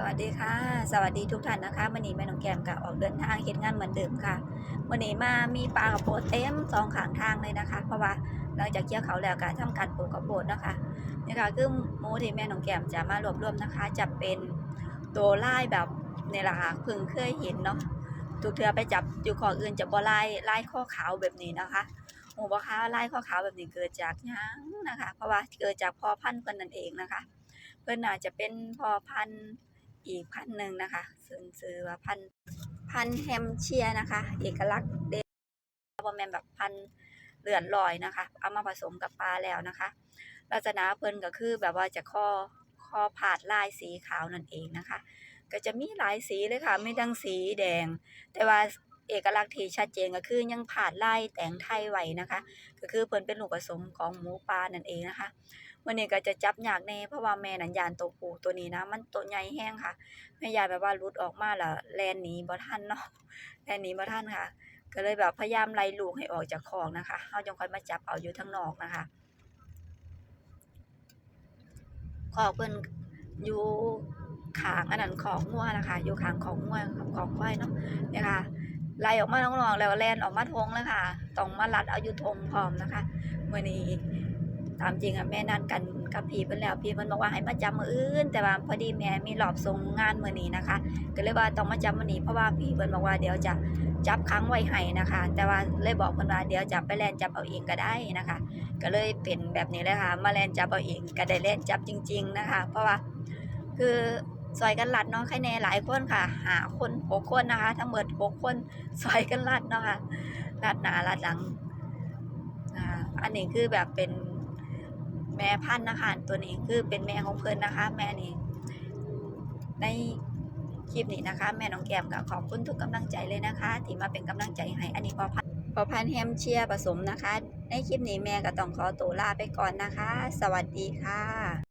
สวัสดีค่ะ สวัสดีทุกท่านนะคะวันนี้แม่น้องแกมก็ออกเดินทางเฮ็ดงานเหมือนเดิมค่ะวันนี้มามีปลากระโปดเต็มสองขางทางเลยนะคะ เพราะว่าหลังจากเกี่ยวเขาแล้วก็ทำการปลูกกระโปดนะคะนี่ค่ะคือหมูที่แม่น้องแกมจะมารวบรวมนะคะ จะเป็นตัวไล่แบบในี่แหละค่ะเพิ่งเคยเห็นเนาะทุกเทือไปจับอยู่ขออื่นจะบ่ไล่ไล่ข้อขาวแบบนี้นะคะหมูบ่คะไล่ข้อขาวแบบนี้เกิดจากยังนะคะ เพราะว่าเกิดจากพ่อพันธุ์เพิ่นนั่นเองนะคะเพิ่นน่าจะเป็นพ่อพันธุ์ อีกพันหนึ่งนะคะซึ่งชื่อว่าพันพันแฮมเชียนะคะ เอกลักษณ์เด่นบ่แม่นแบบพันธุ์เลื่อนลอยนะคะ เอามาผสมกับปลาแล้วนะคะลักษณะเพิ่นก็คือแบบว่าจะข้อข้อผาดลายสีขาวนั่นเองนะคะ ก็จะมีหลายสีเลยค่ะ ไม่ทั้งสีแดง แต่ว่า เอกลักษณ์ที่ชัดเจนก็คือยังผาดลายแต่งไทยไว้นะคะ ก็คือเพิ่นเป็นลูกผสมของหมูป่านั่นเองนะคะวันนี้ก็จะจับยากแน่เพราะว่าแม่นันยานตัวผู้ตัวนี้นะ มันตัวใหญ่แห้งค่ะแม่ยายแบบว่าหลุดออกมาล้วแลนหนีบ่ทันเนาะแลนหนีบ่ทันค่ะ ก็เลยแบบพยายามไล่ลูกให้ออกจากคอกนะคะเฮาจังค่อยมาจับเอาอยู่ทางนอกนะคะคอกเพิ่นอยู่ขางอันนั้นของงัวนะคะ อยู่ขางของงัวของควายเนาะนี่ยค่ะ ไล่ออกมาข้างนอกแล้วแลนออกมาทงแล้วค่ะต้องมารัดเอาอยู่ทงพร้อมนะคะเมื้อนี้ตามจริงอะแม่นัดกันกับพี่เพิ่นแล้วพี่เพิ่นบอกว่าให้มาจับมื้ออื่น แต่ว่าพอดีแม่มีรอบส่งงานมื้อนี้นะคะ ก็เลยว่าต้องมาจับมื้อนี้เพราะว่าพี่เพิ่นบอกว่าเดี๋ยวจะจับค้างไว้ให้นะคะ แต่ว่าเลยบอกเพิ่นว่าเดี๋ยวจะไปแล่นจับเอาเองก็ได้นะคะ ก็เลยเป็นแบบนี้เลยค่ะ มาแล่นจับเอาเองก็ได้แล่นจับจริง ๆนะคะ เพราะว่าคือ ซอยกันลัดเนาะใครแน่หลายคนค่ะ หาคนหกคนนะคะ ทั้งหมดหกคนซอยกันลัดเนาะค่ะลัดหนาลัดหลังอ่าอันนี้คือแบบเป็นแม่พันธุ์นะคะตัวนี้คือเป็นแม่ของเพิ่อนนะคะ แม่นี่ในคลิปนี้นะคะ แม่น้องแก้มก็ขอบคุณทุกกำลังใจเลยนะคะที่มาเป็นกำลังใจให้อันนี้พอพันพอพันแฮมเชียร์ผสมนะคะ ในคลิปนี้แม่ก็ต้องขอตัวลาไปก่อนนะคะ สวัสดีค่ะ